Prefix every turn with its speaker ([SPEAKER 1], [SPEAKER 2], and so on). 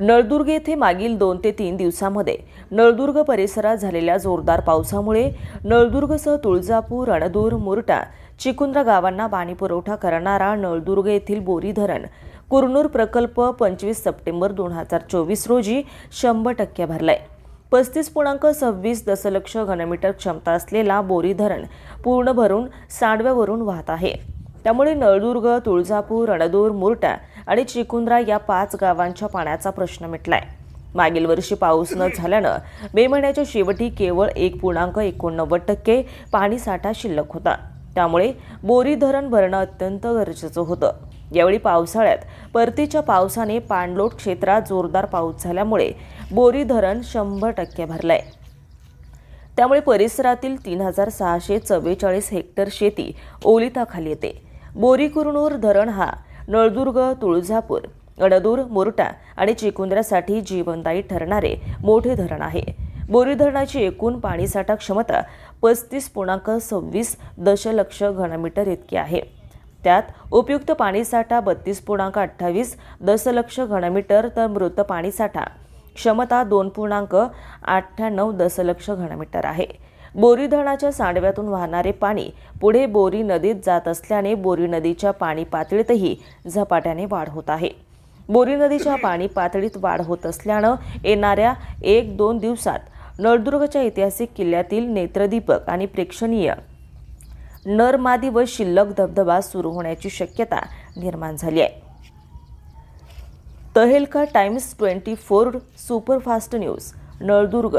[SPEAKER 1] नळदुर्ग येथे मागील दोन ते तीन दिवसामध्ये नळदुर्ग परिसरात झालेल्या जोरदार पावसामुळे नळदुर्गसह तुळजापूर रणदूर मुरटा चिकुंद्रा गावांना पाणीपुरवठा करणारा नळदुर्ग येथील बोरी धरण कुरनूर प्रकल्प पंचवीस सप्टेंबर दोन हजार चोवीस रोजी शंभर टक्के भरलाय. पस्तीस पूर्णांक सव्वीस दशलक्ष घनमीटर क्षमता असलेला बोरी धरण पूर्ण भरून सांडव्यावरून वाहत आहे. त्यामुळे नळदुर्ग तुळजापूर रणदूर मुरटा आणि चिकुंद्रा या पाच गावांच्या पाण्याचा प्रश्न मिटलाय. मागील वर्षी पाऊस न झाल्यानं मे महिन्याच्या शेवटी केवळ एक पूर्णांक एकोणनव्वद टक्के पाणीसाठा शिल्लक होता. त्यामुळे बोरी धरण भरणं अत्यंत गरजेचं होतं. यावेळी पावसाळ्यात परतीच्या पावसाने पाणलोट क्षेत्रात जोरदार पाऊस झाल्यामुळे बोरी धरण शंभर टक्के भरलंय. त्यामुळे परिसरातील तीन हजार सहाशे चव्वेचाळीस हेक्टर शेती ओलिताखाली येते. बोरीकुरनूर धरण हा नळदुर्ग तुळजापूर अडदूर मुरटा आणि चिकुंद्र्यासाठी जीवनदायी ठरणारे मोठे धरण आहे. बोरी धरणाची एकूण पाणीसाठा क्षमता पस्तीस पूर्णांक सव्वीस दशलक्ष घनमीटर इतकी आहे. त्यात उपयुक्त पाणीसाठा बत्तीस पूर्णांक अठ्ठावीस दशलक्ष घनमीटर तर मृत पाणीसाठा क्षमता दोन पूर्णांक अठ्ठ्याण्णव दशलक्ष घनमीटर आहे. बोरी धरणाच्या सांडव्यातून वाहणारे पाणी पुढे बोरी नदीत जात असल्याने बोरी नदीच्या पाणी पातळीतही झपाट्याने वाढ होत आहे. बोरी नदीच्या पाणी पातळीत वाढ होत असल्यानं येणाऱ्या एक दोन दिवसात नळदुर्गच्या ऐतिहासिक किल्ल्यातील नेत्रदीपक आणि प्रेक्षणीय नरमादी व शिल्लक धबधबा सुरू होण्याची शक्यता निर्माण झाली आहे. Tehelka Times twenty four superfast news Naldurg.